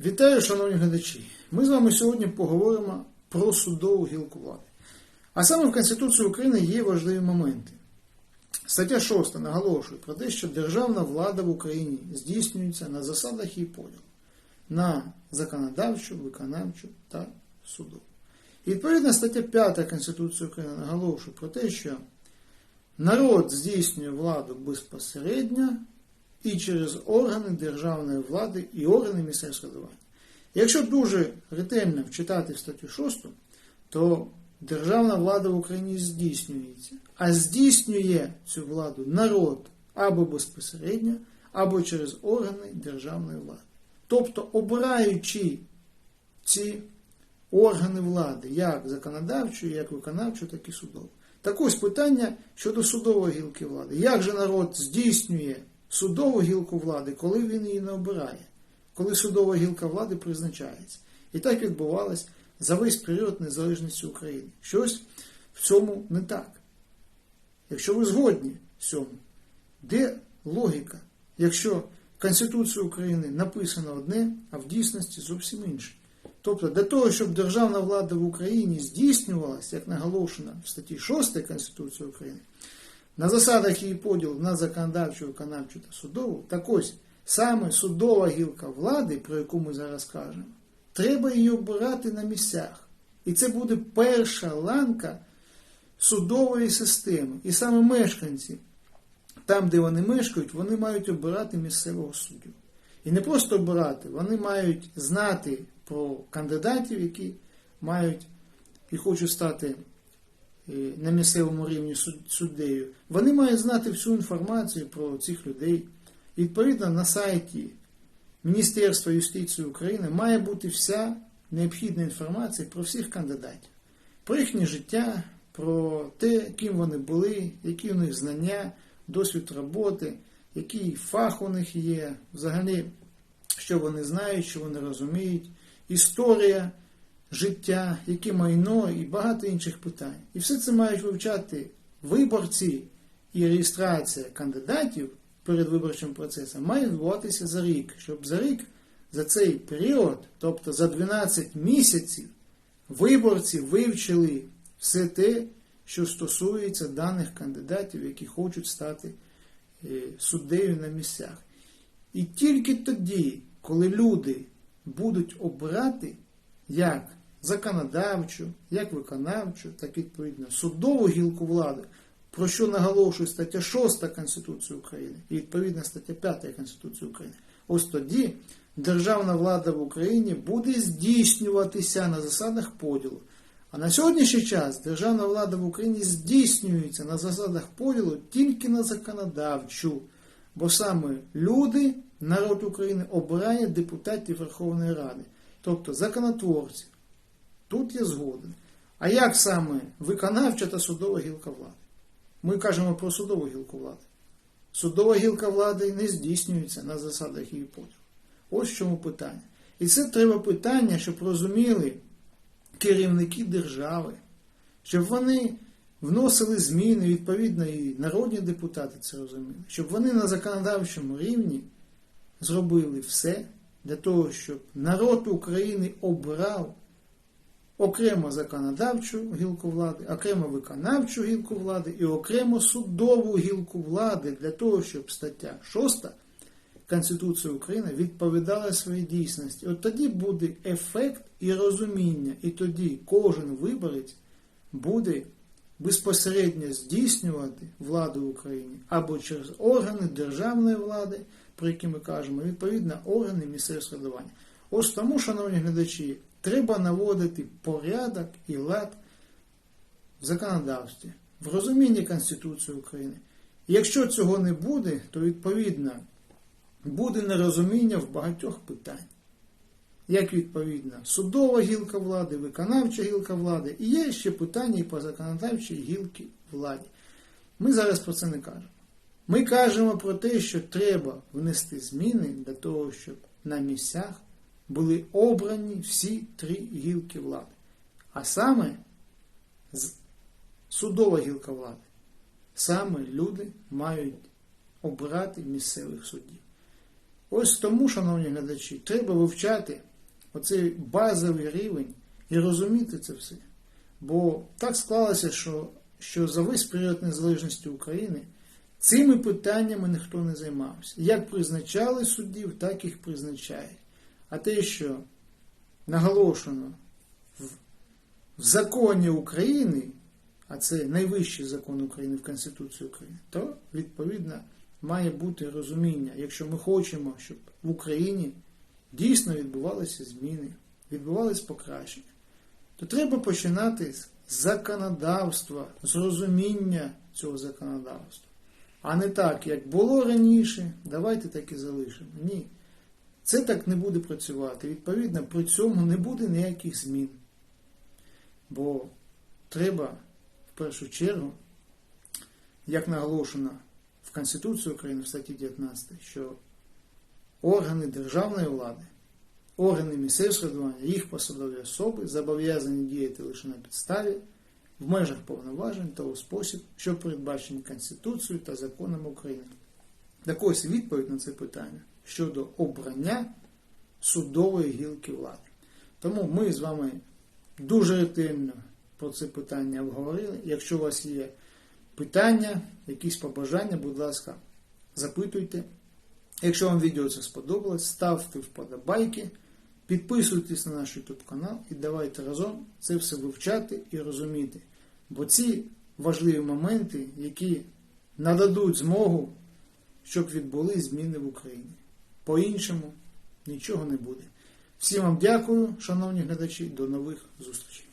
Вітаю, шановні глядачі! Ми з вами сьогодні поговоримо про судову гілку влади. А саме в Конституції України є важливі моменти. Стаття 6 наголошує про те, що державна влада в Україні здійснюється на засадах її поділу на законодавчу, виконавчу та судову. І відповідно стаття 5 Конституції України наголошує про те, що народ здійснює владу безпосередньо і через органи державної влади і органи місцевого самоврядування. Якщо дуже ретельно вчитати статтю 6, то державна влада в Україні здійснюється, а здійснює цю владу народ або безпосередньо, або через органи державної влади. Тобто, обираючи ці органи влади, як законодавчу, як виконавчу, так і судову. Так ось питання щодо судової гілки влади. Як же народ здійснює судову гілку влади, коли він її не обирає, коли судова гілка влади призначається? І так відбувалось за весь період незалежності України. Щось в цьому не так. Якщо ви згодні з цьому, де логіка, якщо в України написано одне, а в дійсності зовсім інше? Тобто для того, щоб державна влада в Україні здійснювалася, як наголошено в статті 6 Конституції України, на засадах її поділу на законодавчу, виконавчу та судову, так ось саме судова гілка влади, про яку ми зараз кажемо, треба її обирати на місцях. І це буде перша ланка судової системи. І саме мешканці, там, де вони мешкають, вони мають обирати місцевого суддю. І не просто обирати, вони мають знати про кандидатів, які мають і хочуть стати на місцевому рівні суддею. Вони мають знати всю інформацію про цих людей. Відповідно на сайті Міністерства юстиції України має бути вся необхідна інформація про всіх кандидатів, про їхнє життя, про те, ким вони були, які у них знання, досвід роботи, який фах у них є, взагалі, що вони знають, що вони розуміють, історія життя, яке майно і багато інших питань. І все це мають вивчати виборці і реєстрація кандидатів перед виборчим процесом має відбуватися за рік, щоб за рік, за цей період, тобто за 12 місяців, виборці вивчили все те, що стосується даних кандидатів, які хочуть стати суддею на місцях. І тільки тоді, коли люди будуть обирати як законодавчу, як виконавчу, так і відповідно судову гілку влади, про що наголошує стаття 6 Конституції України і відповідна стаття 5 Конституції України. Ось тоді державна влада в Україні буде здійснюватися на засадах поділу. А на сьогоднішній час державна влада в Україні здійснюється на засадах поділу тільки на законодавчу, бо саме люди, народ України обирає депутатів Верховної Ради, тобто законотворці. Тут є згоден. А як саме виконавча та судова гілка влади? Ми кажемо про судову гілку влади. Судова гілка влади не здійснюється на засадах її поділу. Ось в чому питання. І це треба питання, щоб розуміли керівники держави, щоб вони вносили зміни, відповідно, і народні депутати це розуміли, щоб вони на законодавчому рівні зробили все для того, щоб народ України обрав окремо законодавчу гілку влади, окремо виконавчу гілку влади і окремо судову гілку влади для того, щоб стаття 6 Конституції України відповідала своїй дійсності. От тоді буде ефект і розуміння, і тоді кожен виборець буде безпосередньо здійснювати владу в Україні або через органи державної влади, про які ми кажемо, відповідно органи місцевого самоврядування. Ось тому, шановні глядачі, треба наводити порядок і лад в законодавстві, в розумінні Конституції України. Якщо цього не буде, то відповідно буде нерозуміння в багатьох питань. Як відповідно, судова гілка влади, виконавча гілка влади, і є ще питання і по законодавчій гілки влади. Ми зараз про це не кажемо. Ми кажемо про те, що треба внести зміни для того, щоб на місцях були обрані всі три гілки влади. А саме судова гілка влади. Саме люди мають обирати місцевих суддів. Ось тому, шановні глядачі, треба вивчати оцей базовий рівень і розуміти це все. Бо так склалося, що, що за весь період незалежності України цими питаннями ніхто не займався. Як призначали суддів, так їх призначають. А те, що наголошено в, законі України, а це найвищий закон України в Конституції України, то відповідно має бути розуміння, якщо ми хочемо, щоб в Україні дійсно відбувалися зміни, відбувалися покращення, то треба починати з законодавства, з розуміння цього законодавства. А не так, як було раніше, давайте так і залишимо. Ні. Це так не буде працювати. Відповідно, при цьому не буде ніяких змін. Бо треба в першу чергу, як наголошено в Конституції України в статті 19, що органи державної влади, органи місцевого самоврядування, їх посадові особи зобов'язані діяти лише на підставі в межах повноважень та у спосіб, що передбачені Конституцією та законами України. Так відповідь на це питання щодо обрання судової гілки влади. Тому ми з вами дуже ретельно про це питання обговорили. Якщо у вас є питання, якісь побажання, будь ласка, запитуйте. Якщо вам відео це сподобалось, ставте вподобайки, підписуйтесь на наш YouTube канал і давайте разом це все вивчати і розуміти. Бо ці важливі моменти, які нададуть змогу, щоб відбули зміни в Україні. По-іншому нічого не буде. Всім вам дякую, шановні глядачі, до нових зустрічей.